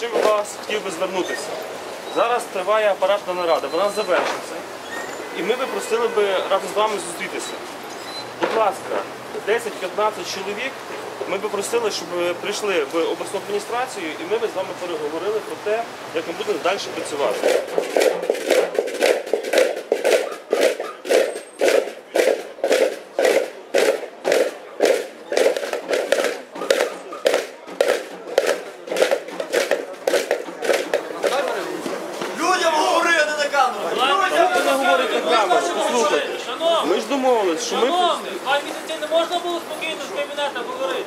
вас хотів би звернутися. Зараз триває апаратна нарада, вона завершиться. І ми би просили би разом з вами зустрітися. Будь ласка, 10-15 чоловік. Ми би просили, щоб прийшли в обласну адміністрацію і ми би з вами переговорили про те, як ми будемо далі працювати. Людям говорити на камеру! Ви не говорите камеру, послухайте. Ми ж домовились, що ми, шановні, два місяці не можна було спокійно з кабінету говорити.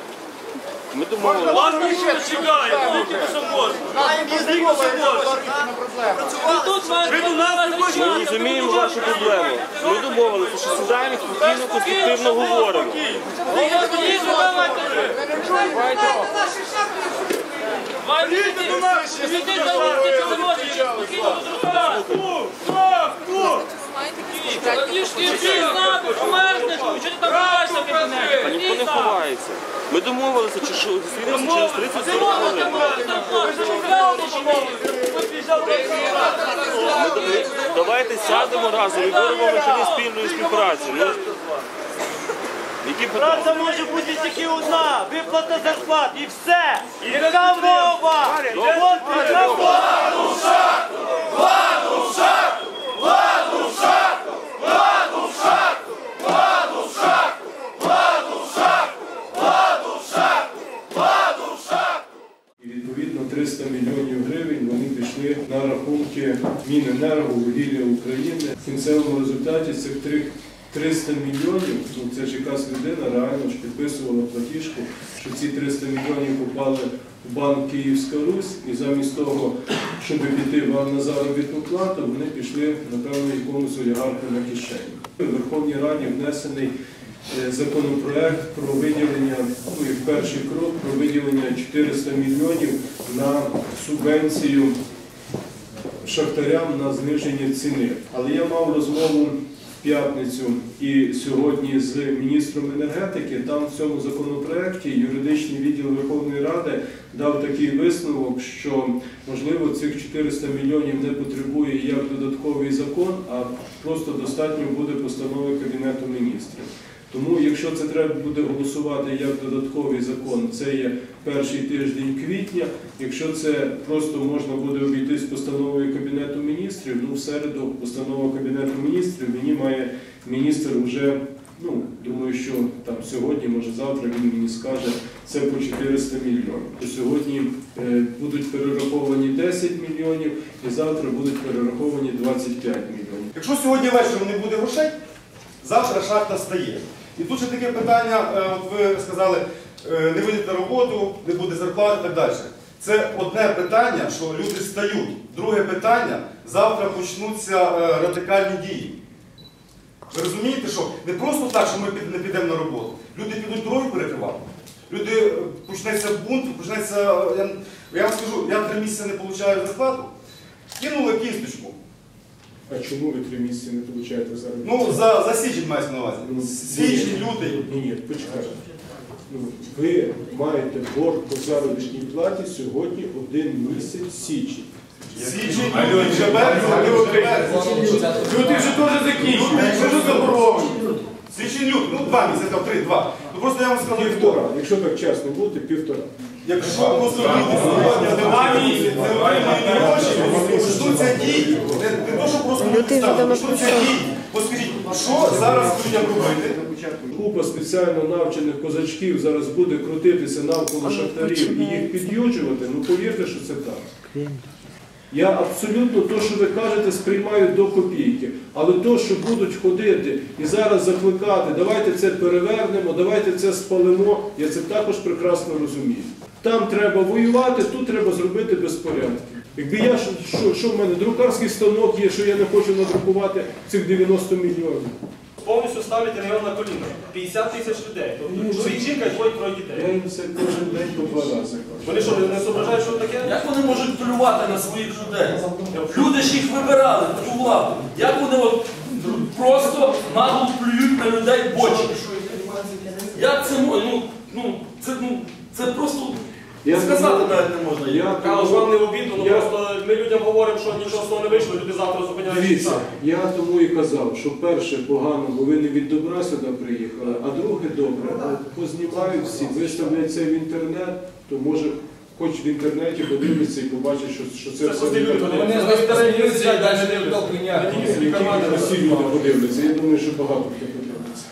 ми домовились. Ладно, ще чекає, скільки що можна. Маємо їздити говорити! Ви тут маєте Ми розуміємо вашу проблему. Ми домовилися, що сідаємо спокійно, конструктивно говоримо. Два місяці, місяці за вулиці це не можна, спокійно розростати. Ти всі померзнеш, що ти там ховаєшся в ніхто не ховається. Ми домовилися, чи що зустрінемося через 30 40 хвилин. Ми, ми, давайте сядемо разом і виробимо механізм спільної співпраці. Ну, які питання? Може бути тільки одна, виплата зарплат. І все. І Яка мова? От яка мова? І відповідно 300 мільйонів гривень вони пішли на рахунки Міненерго вугілля України. В кінцевому результаті цих трьох 300 мільйонів, ну це ж якась людина реально ж підписувала платіжку, що ці 300 мільйонів попали в банк Київська Русь, і замість того, щоб піти вам на заробітну плату, вони пішли, напевно, якомусь олігарху на кишені. В Верховній Раді внесений е, законопроект про виділення, ну як перший крок, про виділення 400 мільйонів на субвенцію шахтарям на зниження ціни. Але я мав розмову п'ятницю і сьогодні з міністром енергетики. Там в цьому законопроекті юридичний відділ Верховної Ради дав такий висновок, що можливо цих 400 мільйонів не потребує як додатковий закон, а просто достатньо буде постанови Кабінету міністрів. Тому, якщо це треба буде голосувати як додатковий закон, це є перший тиждень квітня. Якщо це просто можна буде обійтись постановою Кабінету міністрів, ну в середу постанова Кабінету міністрів мені має міністр вже, ну думаю, що там сьогодні, може завтра він мені скаже, це по 400 мільйонів. То Сьогодні е, будуть перераховані 10 мільйонів і завтра будуть перераховані 25 мільйонів. Якщо сьогодні ввечері не буде грошей, завтра шахта стає. І тут ще таке питання, е, от ви сказали, е, не вийдете на роботу, не буде зарплати і так далі. Це одне питання, що люди стають. Друге питання, завтра почнуться е, радикальні дії. Ви розумієте, що не просто так, що ми не підемо на роботу. Люди підуть дороги перекривати. Люди почнеться бунт, почнеться. Я, я вам скажу, я три місяці не отримую зарплату. Кинули кісточку. А чому ви три місяці не отримуєте зараз? Ну, за, за січень мається на увазі. Січень, лютий. Ні, ні, почекайте. Ну, Ви маєте борг по заробітній платі сьогодні один місяць січень. Січень, лютий, лютий. Лютий вже теж вже заборонено. Січень, лютий, ну два місяці, там, три, два. Ну просто я вам скажу, Півтора. Якщо так чесно бути, півтора. Якщо люди сьогодні два місяці не отримають гроші, почнуться дії. Не, не то, що просто люди стануть, почнуться дії. От скажіть, що зараз людям робити? Купа спеціально навчених козачків зараз буде крутитися навколо шахтарів і їх під'юджувати, ну повірте, що це так. Я абсолютно то, що ви кажете, сприймаю до копійки. Але то, що будуть ходити і зараз закликати, давайте це перевернемо, давайте це спалимо, я це також прекрасно розумію. Там треба воювати, тут треба зробити безпорядки. Якби я що, що, в мене друкарський станок є, що я не хочу надрукувати цих 90 мільйонів. повністю ставлять район на коліна. 50 тисяч людей. Тобто чоловік жінка і двоє троє Я дітей. їм це кожен день по два рази. Вони що, не зображають, що таке? Як вони можуть плювати на своїх людей? Люди ж їх вибирали, таку владу. Як вони от просто нагло плюють на людей бочі? Як це мо- ну, ну, це, ну, це просто Я Сказати тому- навіть не можна. Я Кажу, вам не в обіду, ну Я- просто ми людям говоримо, що нічого з того не вийшло, люди завтра зупиняють. Дивіться, я тому і казав, що перше погано, бо ви не від добра сюди приїхали, а друге добре, бо познімають всі, виставлять це в інтернет, то може хоч в інтернеті подивиться і побачить, що, що це Це все люди подивляться. Вони і далі не вдовго Тільки всі люди подивляться. Я думаю, що багато хто подивиться.